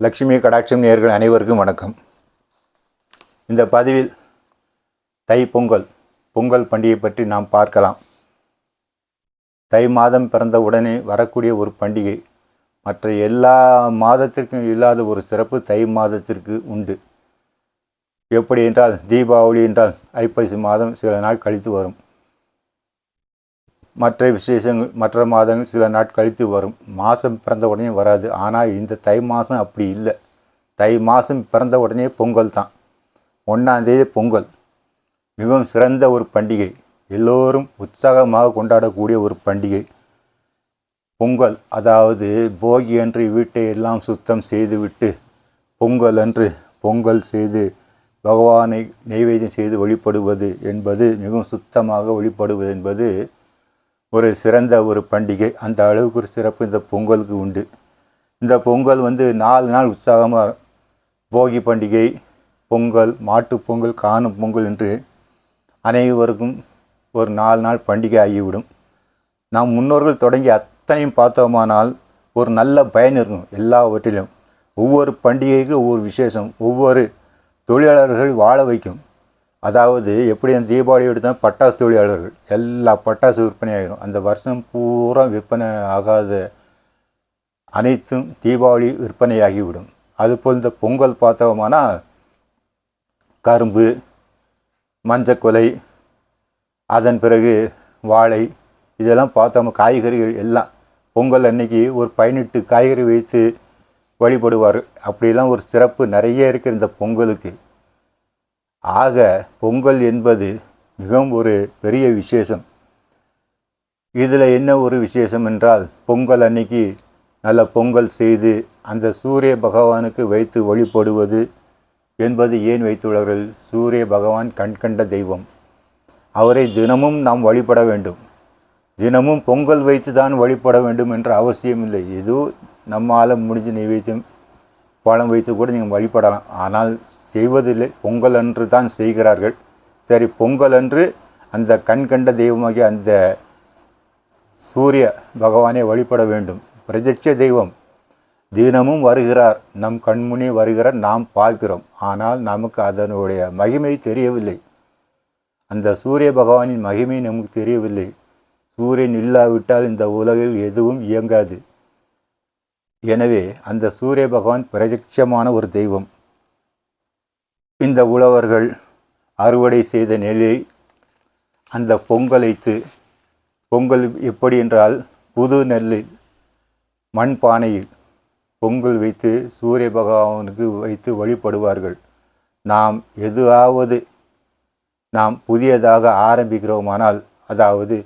லக்ஷ்மி கடாட்சம் நேர்கள் அனைவருக்கும் வணக்கம். இந்த பதிவில் தை பொங்கல் பொங்கல் பண்டிகை பற்றி நாம் பார்க்கலாம். தை மாதம் பிறந்த உடனே வரக்கூடிய ஒரு பண்டிகை. மற்ற எல்லா மாதத்திற்கும் இல்லாத ஒரு சிறப்பு தை மாதத்திற்கு உண்டு. எப்படி என்றால் தீபாவளி என்றால் ஐப்பசி மாதம் சில நாள் கழித்து வரும். மற்ற விசேஷங்கள் மற்ற மாதங்கள் சில நாள் கழித்து வரும். மாதம் பிறந்த உடனே வராது. ஆனால் இந்த தை மாதம் அப்படி இல்லை. தை மாதம் பிறந்த உடனே பொங்கல் தான். ஒன்றாந்தேதி பொங்கல். மிகவும் சிறந்த ஒரு பண்டிகை. எல்லோரும் உற்சாகமாக கொண்டாடக்கூடிய ஒரு பண்டிகை. பொங்கல். அதாவது போகி அன்று வீட்டை எல்லாம் சுத்தம் செய்துவிட்டு பொங்கல் அன்று பொங்கல் செய்து பகவானை நெய்வேத்தியம் செய்து வழிபடுவது என்பது மிகவும் சுத்தமாக வழிபடுவது என்பது ஒரு சிறந்த ஒரு பண்டிகை. அந்த அளவுக்கு ஒரு சிறப்பு இந்த பொங்கலுக்கு உண்டு. இந்த பொங்கல் வந்து நாலு நாள் உற்சாகமாக போகி பண்டிகை பொங்கல் மாட்டு பொங்கல் காணும் பொங்கல் என்று அனைவருக்கும் ஒரு நாலு நாள் பண்டிகை ஆகிவிடும். நாம் முன்னோர்கள் தொடங்கி அத்தனையும் பார்த்தோமானால் ஒரு நல்ல பயன் இருக்கும் எல்லாவற்றிலும். ஒவ்வொரு பண்டிகைக்கும் ஒவ்வொரு விசேஷம் ஒவ்வொரு தொழிலாளர்கள் வாழ வைக்கும். அதாவது எப்படி அந்த தீபாவளி எடுத்தால் பட்டாசு தொழிலாளர்கள் எல்லா பட்டாசு விற்பனை ஆகிடும் அந்த வருஷம் பூரா விற்பனை ஆகாத அனைத்தும் தீபாவளி விற்பனையாகிவிடும். அதுபோல் இந்த பொங்கல் பார்த்தோமானா கரும்பு மஞ்சக்கொலை அதன் பிறகு வாழை இதெல்லாம் பார்த்தோம் காய்கறிகள் எல்லாம். பொங்கல் அன்னைக்கு ஒரு பதினெட்டு காய்கறி வைத்து வழிபடுவார். அப்படிலாம் ஒரு சிறப்பு நிறைய இருக்குது இந்த பொங்கலுக்கு. ஆக பொங்கல் என்பது மிகவும் ஒரு பெரிய விசேஷம். இதில் என்ன ஒரு விசேஷம் என்றால் பொங்கல் அன்னைக்கு நல்ல பொங்கல் செய்து அந்த சூரிய பகவானுக்கு வைத்து வழிபடுவது என்பது ஏன் வைத்துள்ளார்கள்? சூரிய பகவான் கண்கண்ட தெய்வம். அவரை தினமும் நாம் வழிபட வேண்டும். தினமும் பொங்கல் வைத்து தான் வழிபட வேண்டும் என்ற அவசியம் இல்லை ஏதோ நம்மால் முடிஞ்ச நைவேத்தியம் பழம் வைத்து கூட நீங்கள் வழிபடலாம். ஆனால் செய்வதில்லை. பொங்கல் அன்று தான் செய்கிறார்கள். சரி பொங்கல் அன்று அந்த கண் கண்ட தெய்வமாகிய அந்த சூரிய பகவானை வழிபட வேண்டும். பிரத்யட்ச தெய்வம். தினமும் வருகிறார். நம் கண்முனே வருகிறார். நாம் பார்க்கிறோம். ஆனால் நமக்கு அதனுடைய மகிமை தெரியவில்லை. அந்த சூரிய பகவானின் மகிமை நமக்கு தெரியவில்லை. சூரியன் இல்லாவிட்டால் இந்த உலகில் எதுவும் இயங்காது. எனவே அந்த சூரிய பகவான் பிரத்யட்சமான ஒரு தெய்வம். இந்த உழவர்கள் அறுவடை செய்த நெல்லை அந்த பொங்கலைத்து பொங்கல் எப்படி என்றால் புது நெல்லில் மண் பானையில் பொங்கல் வைத்து சூரிய பகவானுக்கு வைத்து வழிபடுவார்கள். நாம் எதுவாவது நாம் புதியதாக ஆரம்பிக்கிறோமானால் அதாவது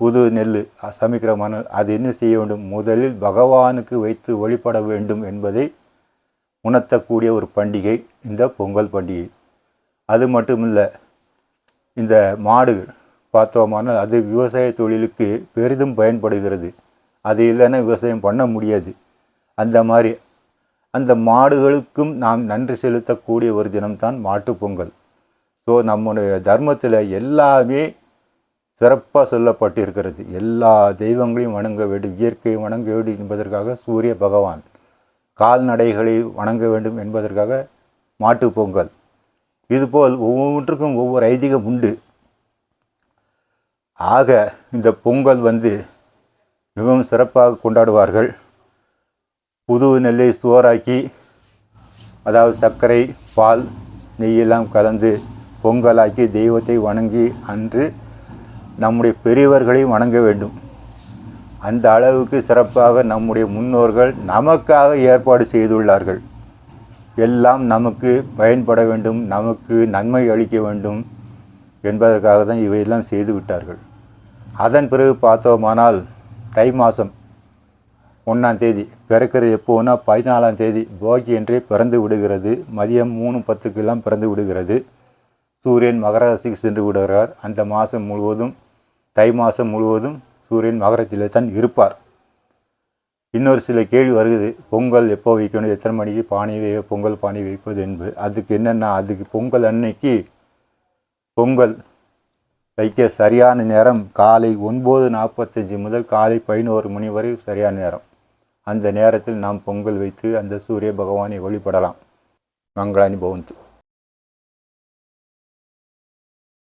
புது நெல் சமைக்கிற மணல் அது என்ன செய்ய வேண்டும்? முதலில் பகவானுக்கு வைத்து வழிபட வேண்டும் என்பதை உணர்த்தக்கூடிய ஒரு பண்டிகை இந்த பொங்கல் பண்டிகை. அது மட்டுமில்லை இந்த மாடு பார்த்தோமானால் அது விவசாய தொழிலுக்கு பெரிதும் பயன்படுகிறது. அது இல்லைன்னா விவசாயம் பண்ண முடியாது. அந்த மாதிரி அந்த மாடுகளுக்கும் நாம் நன்றி செலுத்தக்கூடிய ஒரு தினம்தான் மாட்டுப்பொங்கல் ஸோ நம்முடைய தர்மத்தில் எல்லாமே சிறப்பாக சொல்லப்பட்டிருக்கிறது. எல்லா தெய்வங்களையும் வணங்க வேண்டும். இயற்கையை வணங்க வேண்டும் என்பதற்காக சூரிய பகவான் கால்நடைகளை வணங்க வேண்டும் என்பதற்காக மாட்டுப் பொங்கல். இதுபோல் ஒவ்வொன்றுக்கும் ஒவ்வொரு ஐதீகம் உண்டு. ஆக இந்த பொங்கல் வந்து மிகவும் சிறப்பாக கொண்டாடுவார்கள். புது நெல்லை சோறாக்கி அதாவது சர்க்கரை பால் நெய்யெல்லாம் கலந்து பொங்கலாக்கி தெய்வத்தை வணங்கி அன்று நம்முடைய பெரியவர்களையும் வணங்க வேண்டும். அந்த அளவுக்கு சிறப்பாக நம்முடைய முன்னோர்கள் நமக்காக ஏற்பாடு செய்துள்ளார்கள். எல்லாம் நமக்கு பயன்பட வேண்டும் நமக்கு நன்மை அளிக்க வேண்டும் என்பதற்காக தான் இவையெல்லாம் செய்து விட்டார்கள். அதன் பிறகு பார்த்தோமானால் தை மாதம் ஒன்றாம் தேதி பிறக்கிறது எப்போனா பதினாலாம் தேதி போகி என்றே பிறந்து விடுகிறது. மதியம் மூணு பத்துக்கெல்லாம் பிறந்து விடுகிறது. சூரியன் மகர ராசிக்கு சென்று விடுகிறார். அந்த மாதம் முழுவதும் தை மாதம் முழுவதும் சூரியன் மகரத்திலே தான் இருப்பார். இன்னொரு சில கேள்வி வருகிறது. பொங்கல் எப்போ வைக்கணும்? எத்தனை மணிக்கு பானை வை பொங்கல் பானை வைப்பது என்பது. அதுக்கு என்னென்னா அதுக்கு பொங்கல் அன்னைக்கு பொங்கல் வைக்க சரியான நேரம் காலை ஒன்பது நாற்பத்தஞ்சு முதல் காலை பதினோரு மணி வரை சரியான நேரம். அந்த நேரத்தில் நாம் பொங்கல் வைத்து அந்த சூரிய பகவானை வழிபடலாம். மங்களானி பவந்து